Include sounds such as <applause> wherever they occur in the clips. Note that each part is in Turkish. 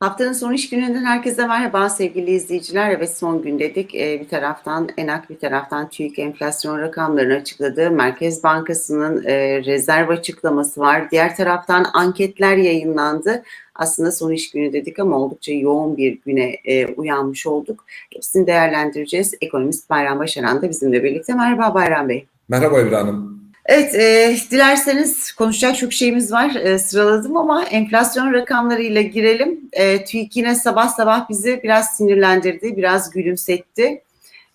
Haftanın son iş gününden herkese merhaba sevgili izleyiciler. Evet son gün dedik. Ee, bir taraftan ENAK bir taraftan TÜİK enflasyon rakamlarını açıkladı. Merkez Bankası'nın e, rezerv açıklaması var. Diğer taraftan anketler yayınlandı. Aslında son iş günü dedik ama oldukça yoğun bir güne e, uyanmış olduk. Hepsini değerlendireceğiz. Ekonomist Bayram Başaran da bizimle birlikte. Merhaba Bayram Bey. Merhaba İbrahim. Evet, e, dilerseniz konuşacak çok şeyimiz var. E, sıraladım ama enflasyon rakamlarıyla girelim. E, TÜİK yine sabah sabah bizi biraz sinirlendirdi, biraz gülümsetti.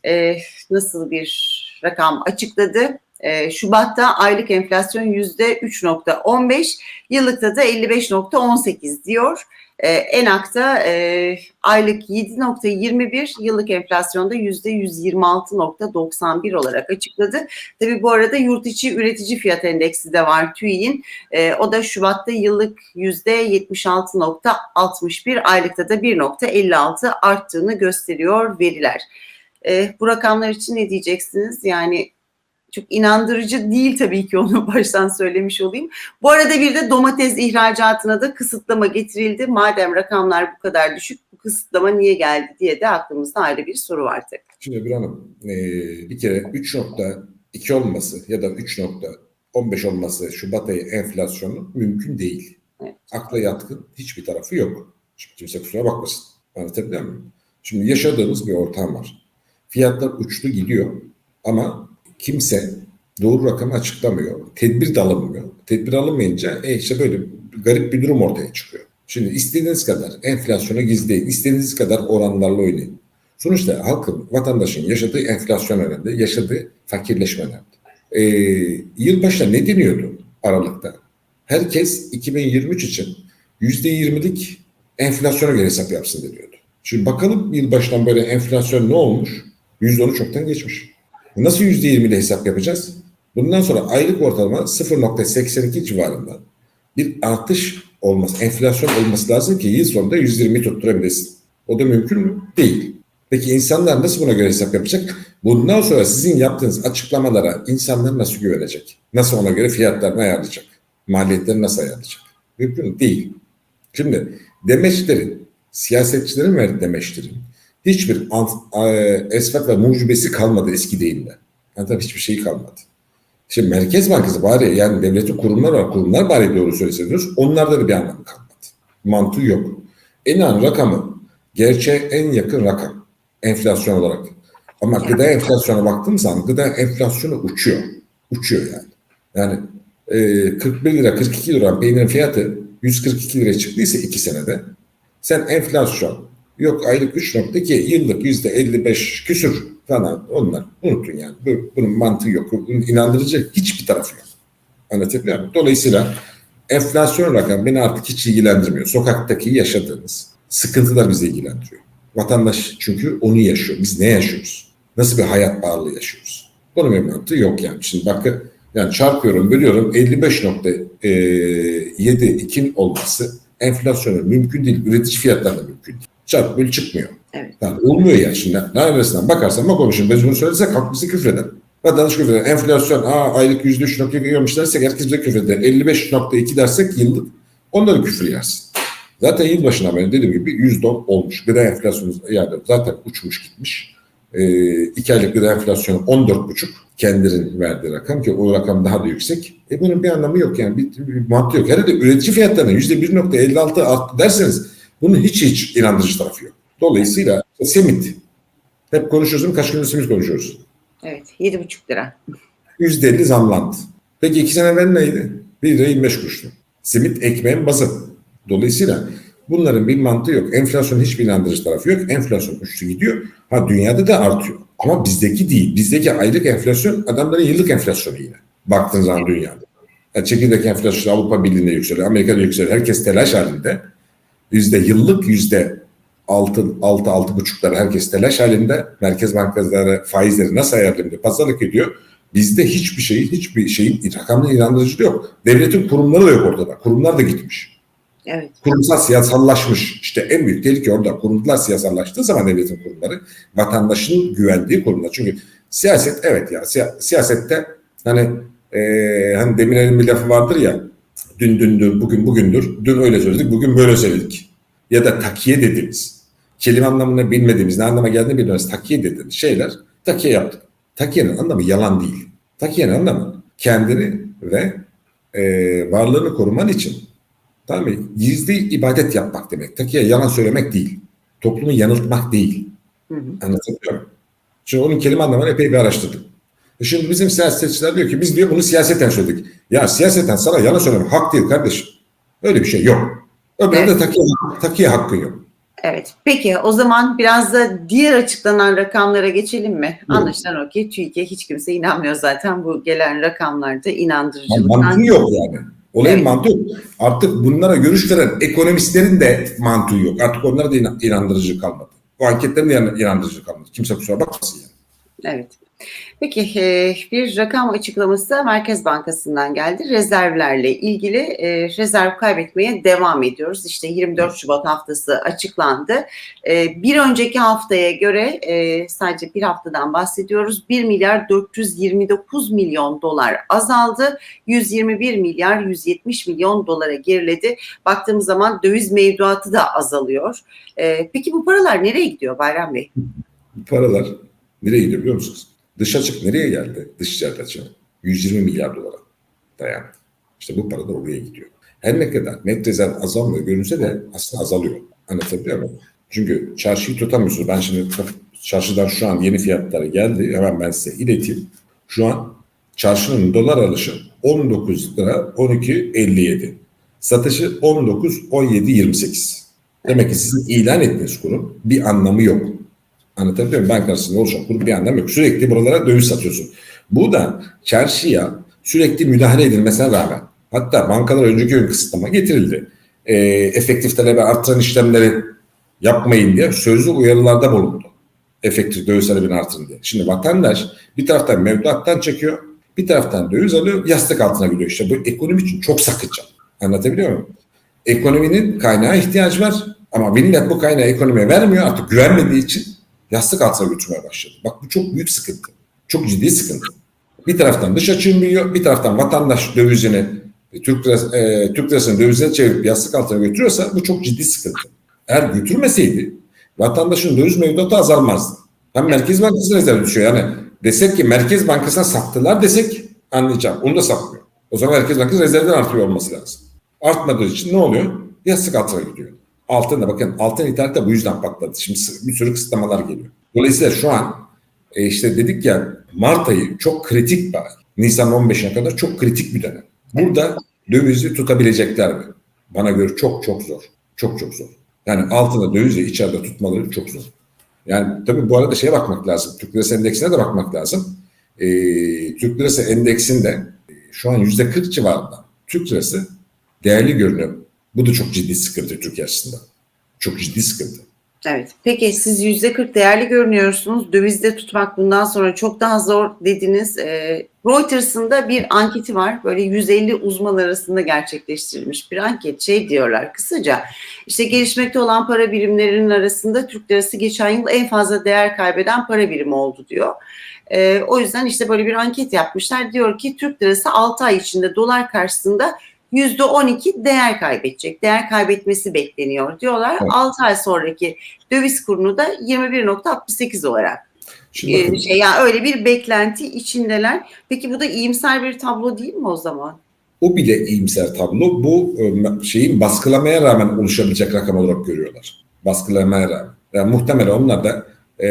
E, nasıl bir rakam açıkladı? E, Şubat'ta aylık enflasyon yüzde 3.15, yıllıkta da 55.18 diyor. E, Enak'ta e, aylık 7.21, yıllık enflasyonda yüzde 126.91 olarak açıkladı. Tabii bu arada yurt içi üretici fiyat endeksi de var TÜİ'nin. E, o da Şubat'ta yıllık yüzde 76.61, aylıkta da 1.56 arttığını gösteriyor veriler. Bu rakamlar için ne diyeceksiniz? Yani çok inandırıcı değil tabii ki onu <laughs> baştan söylemiş olayım. Bu arada bir de domates ihracatına da kısıtlama getirildi. Madem rakamlar bu kadar düşük bu kısıtlama niye geldi diye de aklımızda ayrı bir soru var tabii. Şimdi bir hanım bir kere 3.2 olması ya da 3.15 olması Şubat ayı enflasyonu mümkün değil. Evet. Akla yatkın hiçbir tarafı yok. Şimdi kimse kusura bakmasın. Anlatabiliyor muyum? Şimdi yaşadığımız bir ortam var. Fiyatlar uçtu gidiyor ama kimse doğru rakamı açıklamıyor. Tedbir de alınmıyor. Tedbir alınmayınca e işte böyle garip bir durum ortaya çıkıyor. Şimdi istediğiniz kadar enflasyona gizleyin, istediğiniz kadar oranlarla oynayın. Sonuçta halkın, vatandaşın yaşadığı enflasyon önemli, yaşadığı fakirleşme önemli. Ee, yılbaşında ne deniyordu Aralık'ta? Herkes 2023 için %20'lik enflasyona göre hesap yapsın deniyordu. Şimdi bakalım yılbaşından böyle enflasyon ne olmuş? %10'u çoktan geçmiş. Nasıl %20'li hesap yapacağız? Bundan sonra aylık ortalama 0.82 civarında bir artış olması, enflasyon olması lazım ki yıl sonunda 120 tutturabilesin. O da mümkün mü? Değil. Peki insanlar nasıl buna göre hesap yapacak? Bundan sonra sizin yaptığınız açıklamalara insanlar nasıl güvenecek? Nasıl ona göre fiyatlarını ayarlayacak? Maliyetlerini nasıl ayarlayacak? Mümkün mü? Değil. Şimdi demeçlerin, siyasetçilerin verdiği demeçlerin hiçbir ant, e, ve mucibesi kalmadı eski deyimle. Yani tabii hiçbir şey kalmadı. Şimdi Merkez Bankası bari yani devletin kurumlar var. Kurumlar bari doğru söyleseniz onlarda da bir anlamı kalmadı. Mantığı yok. En an rakamı gerçeğe en yakın rakam enflasyon olarak. Ama gıda enflasyona baktığım zaman gıda enflasyonu uçuyor. Uçuyor yani. Yani e, 41 lira 42 lira peynirin fiyatı 142 liraya çıktıysa iki senede sen enflasyon yok aylık 3.2 yıllık %55 küsür falan onlar unutun yani. Bunun mantığı yok. Bunun inandırıcı hiçbir tarafı yok. Anlatabiliyor muyum? Dolayısıyla enflasyon rakamı beni artık hiç ilgilendirmiyor. Sokaktaki yaşadığımız sıkıntılar bizi ilgilendiriyor. Vatandaş çünkü onu yaşıyor. Biz ne yaşıyoruz? Nasıl bir hayat bağlılığı yaşıyoruz? Bunun bir mantığı yok yani. Şimdi bakın yani çarpıyorum, bölüyorum 55.7 ikin olması enflasyonun mümkün değil. Üretici fiyatlarında mümkün değil. Çarp böl çıkmıyor. Evet. Yani olmuyor ya şimdi. Neresinden bakarsan bak olmuşum. Biz bunu söylesek halk bizi küfreder. Vatandaş küfreder. Enflasyon aa, aylık yüzde üç nokta yiyormuş dersek herkes bize küfreder. 55.2 dersek yıllık onları küfür yersin. Zaten yılbaşına ben dediğim gibi yüzde on olmuş. Gıda enflasyonu yani zaten uçmuş gitmiş. Ee, iki aylık gıda enflasyonu 14,5 kendilerinin verdiği rakam ki o rakam daha da yüksek. E bunun bir anlamı yok yani bir, bir mantığı yok. Herhalde üretici fiyatlarının yüzde 1.56 arttı derseniz bunun hiç hiç inandırıcı tarafı yok. Dolayısıyla simit. Hep konuşuyoruz kaç gündür simit konuşuyoruz. Evet, 7,5 lira. %50 zamlandı. Peki iki sene evvel neydi? 1 lira 25 kuruştu. Simit ekmeğin bazı. Dolayısıyla bunların bir mantığı yok. Enflasyon hiçbir inandırıcı tarafı yok. Enflasyon uçtu gidiyor. Ha dünyada da artıyor. Ama bizdeki değil. Bizdeki aylık enflasyon adamların yıllık enflasyonu yine. Baktığın zaman dünyada. Yani çekirdek enflasyon Avrupa Birliği'nde yükseliyor. Amerika'da yükseliyor. Herkes telaş halinde. Yüzde yıllık yüzde altı, altı, altı buçuklar herkes telaş halinde. Merkez bankaları faizleri nasıl ayarlayabilir? Pazarlık ediyor. Bizde hiçbir şeyin, hiçbir şeyin rakamlı inandırıcı yok. Devletin kurumları da yok ortada. Kurumlar da gitmiş. Evet. Kurumsal siyasallaşmış. İşte en büyük tehlike orada. Kurumlar siyasallaştığı zaman devletin kurumları vatandaşın güvendiği kurumlar. Çünkü siyaset evet ya siya- siyasette hani e, hani Demirel'in bir lafı vardır ya dün dündür, bugün bugündür. Dün öyle söyledik, bugün böyle söyledik. ya da takiye dediğimiz, kelime anlamını bilmediğimiz, ne anlama geldiğini bilmediğimiz takiye dediğimiz şeyler takiye yaptık. Takiyenin anlamı yalan değil. Takiyenin anlamı kendini ve e, varlığını koruman için tamam mı? Gizli ibadet yapmak demek. Takiye yalan söylemek değil. Toplumu yanıltmak değil. Hı hı. Anlatabiliyor muyum? Şimdi onun kelime anlamını epey bir araştırdım. E Şimdi bizim siyasetçiler diyor ki biz diyor bunu siyaseten söyledik. Ya siyaseten sana yalan söylemek hak değil kardeşim. Öyle bir şey yok. Öbüründe Evet. takiye, takiye hakkı yok. Evet. Peki o zaman biraz da diğer açıklanan rakamlara geçelim mi? Buyurun. Anlaşılan o ki TÜİK'e hiç kimse inanmıyor zaten bu gelen rakamlarda inandırıcılıktan. mantığı yok yani. Olayın Evet. mantığı yok. Artık bunlara görüş veren ekonomistlerin de mantığı yok. Artık onlara da inan- inandırıcı kalmadı. O anketlerin de inan- inandırıcı kalmadı. Kimse kusura bakmasın yani. Evet. Peki e, bir rakam açıklaması da Merkez Bankası'ndan geldi. Rezervlerle ilgili e, rezerv kaybetmeye devam ediyoruz. İşte 24 Şubat haftası açıklandı. E, Bir önceki haftaya göre sadece bir haftadan bahsediyoruz. 1 milyar 429 milyon dolar azaldı. 121 milyar 170 milyon dolara geriledi. Baktığımız zaman döviz mevduatı da azalıyor. Peki bu paralar nereye gidiyor Bayram Bey? Paralar nereye gidiyor biliyor musunuz? Dış açık nereye geldi? Dış ticaret açığı. 120 milyar dolara dayandı. İşte bu para da oraya gidiyor. Her ne kadar net rezerv azalmıyor görünse de aslında azalıyor. Anlatabiliyor muyum? Çünkü çarşıyı tutamıyorsunuz. Ben şimdi çarşıdan şu an yeni fiyatları geldi. Hemen ben size ileteyim. Şu an çarşının dolar alışı 19 lira 12.57. Satışı 19 17.28. Demek ki sizin ilan ettiğiniz kurun bir anlamı yok. Anlatabiliyor muyum? Banka arasında oluşan kur bir anlamı yok. Sürekli buralara döviz satıyorsun. Bu da çarşıya sürekli müdahale edilmesine rağmen hatta bankalar önceki gün kısıtlama getirildi. E, efektif talebi artıran işlemleri yapmayın diye sözlü uyarılarda bulundu. Efektif döviz talebini artırın diye. Şimdi vatandaş bir taraftan mevduattan çekiyor, bir taraftan döviz alıyor, yastık altına gidiyor. İşte bu ekonomi için çok sakınca. Anlatabiliyor muyum? Ekonominin kaynağı ihtiyacı var ama millet bu kaynağı ekonomiye vermiyor artık güvenmediği için yastık altına götürmeye başladı. Bak bu çok büyük sıkıntı. Çok ciddi sıkıntı. Bir taraftan dış açığın büyüyor, bir taraftan vatandaş dövizini, Türk, lirası, e, Türk lirasını dövizine çevirip yastık altına götürüyorsa bu çok ciddi sıkıntı. Eğer götürmeseydi vatandaşın döviz mevduatı azalmazdı. Hem Merkez Bankası rezervi düşüyor. Yani desek ki Merkez Bankası'na sattılar desek anlayacağım. Onu da satmıyor. O zaman Merkez Bankası rezervden artıyor olması lazım. Artmadığı için ne oluyor? Yastık altına gidiyor. Altın da bakın altın ithalat da bu yüzden patladı. Şimdi bir sürü kısıtlamalar geliyor. Dolayısıyla şu an e, işte dedik ya Mart ayı çok kritik bir ay. Nisan 15'ine kadar çok kritik bir dönem. Burada dövizi tutabilecekler mi? Bana göre çok çok zor. Çok çok zor. Yani altında dövizi içeride tutmaları çok zor. Yani tabii bu arada şeye bakmak lazım. Türk Lirası Endeksine de bakmak lazım. Ee, Türk Lirası Endeksinde e, şu an yüzde 40 civarında Türk Lirası değerli görünüyor. Bu da çok ciddi sıkıntı Türkiye açısından. Çok ciddi sıkıntı. Evet. Peki siz yüzde 40 değerli görünüyorsunuz. Dövizde tutmak bundan sonra çok daha zor dediniz. E, Reuters'ın da bir anketi var. Böyle 150 uzman arasında gerçekleştirilmiş bir anket. Şey diyorlar kısaca. İşte gelişmekte olan para birimlerinin arasında Türk lirası geçen yıl en fazla değer kaybeden para birimi oldu diyor. E, o yüzden işte böyle bir anket yapmışlar. Diyor ki Türk lirası 6 ay içinde dolar karşısında %12 değer kaybedecek. Değer kaybetmesi bekleniyor diyorlar. Evet. 6 ay sonraki döviz kurunu da 21.68 olarak. Şimdi bakın, şey yani öyle bir beklenti içindeler. Peki bu da iyimser bir tablo değil mi o zaman? o bile iyimser tablo. Bu e, şeyin baskılamaya rağmen oluşabilecek rakam olarak görüyorlar. Baskılamaya rağmen. Yani muhtemelen onlar da e,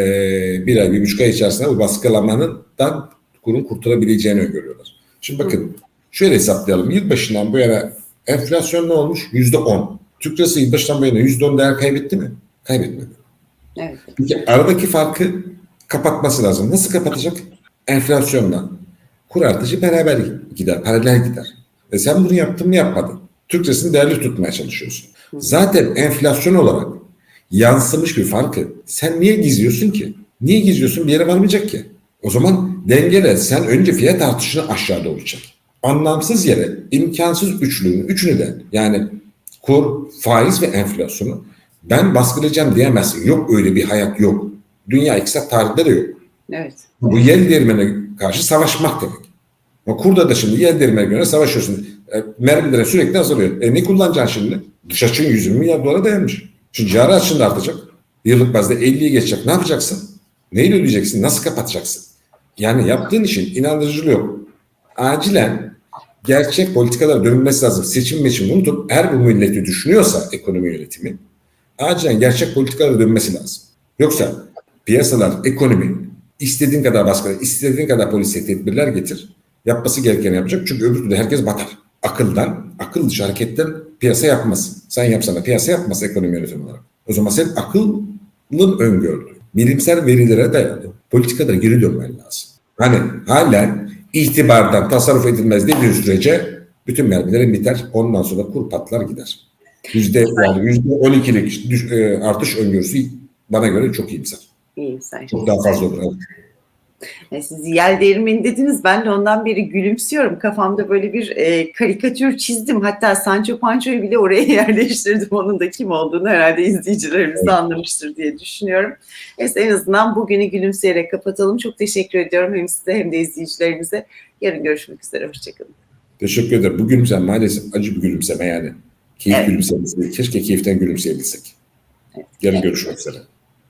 bir ay, bir buçuk ay içerisinde bu baskılamanın da kurun kurtulabileceğini öngörüyorlar. Şimdi bakın şöyle hesaplayalım. Yılbaşından bu yana enflasyon ne olmuş? Yüzde on. Türk lirası yılbaşından bu yana yüzde on değer kaybetti mi? Kaybetmedi. Evet. Peki aradaki farkı kapatması lazım. Nasıl kapatacak? Enflasyonla. Kur artışı beraber gider, paralel gider. E sen bunu yaptın mı yapmadın. Türk lirasını değerli tutmaya çalışıyorsun. Zaten enflasyon olarak yansımış bir farkı sen niye gizliyorsun ki? Niye gizliyorsun? Bir yere varmayacak ki. O zaman dengele. Sen önce fiyat artışını aşağı doğru çek. Anlamsız yere imkansız üçlünün üçünü de yani kur, faiz ve enflasyonu ben baskılayacağım diyemezsin. Yok öyle bir hayat yok. Dünya iktisat tarihinde de yok. Evet. Bu yel değirmene karşı savaşmak demek. Ama kurda da şimdi yel değirmene göre savaşıyorsun. E, mermilerin sürekli azalıyor. E ne kullanacaksın şimdi? Dış açığın 120 milyar dolara dayanmış. Şimdi cari açığın da artacak. Yıllık bazda 50'yi geçecek. Ne yapacaksın? Neyle ödeyeceksin? Nasıl kapatacaksın? Yani yaptığın işin inandırıcılığı yok. Acilen gerçek politikalara dönülmesi lazım. Seçim meçim unutup eğer bu milleti düşünüyorsa ekonomi yönetimi acilen gerçek politikalara dönmesi lazım. Yoksa piyasalar, ekonomi istediğin kadar baskı, istediğin kadar polisiye tedbirler getir. Yapması gerekeni yapacak. Çünkü öbür türlü herkes batar. Akıldan, akıl dışı hareketten piyasa yapmaz. Sen yapsana piyasa yapmaz ekonomi yönetimi olarak. O zaman sen akılın öngördüğü, bilimsel verilere dayalı politikalara geri dönmen lazım. Hani halen itibardan tasarruf edilmez dediği sürece bütün mermilerin biter. Ondan sonra kur patlar gider. Yüzde yani yüzde 12'lik düş- e, artış öngörüsü bana göre çok iyimser. İyimser. Çok daha fazla olur. Evet. E, Siz yel değirmeni dediniz. Ben de ondan beri gülümsüyorum. Kafamda böyle bir e, karikatür çizdim. Hatta Sancho Pancho'yu bile oraya <laughs> yerleştirdim. Onun da kim olduğunu herhalde izleyicilerimiz de anlamıştır diye düşünüyorum. Neyse en azından bugünü gülümseyerek kapatalım. Çok teşekkür ediyorum hem size hem de izleyicilerimize. Yarın görüşmek üzere. Hoşçakalın. Teşekkür ederim. Bu gülümseme maalesef acı bir gülümseme yani. Keyif Evet. gülümsemesi. Keşke keyiften gülümseyebilsek. Yarın görüşmek üzere.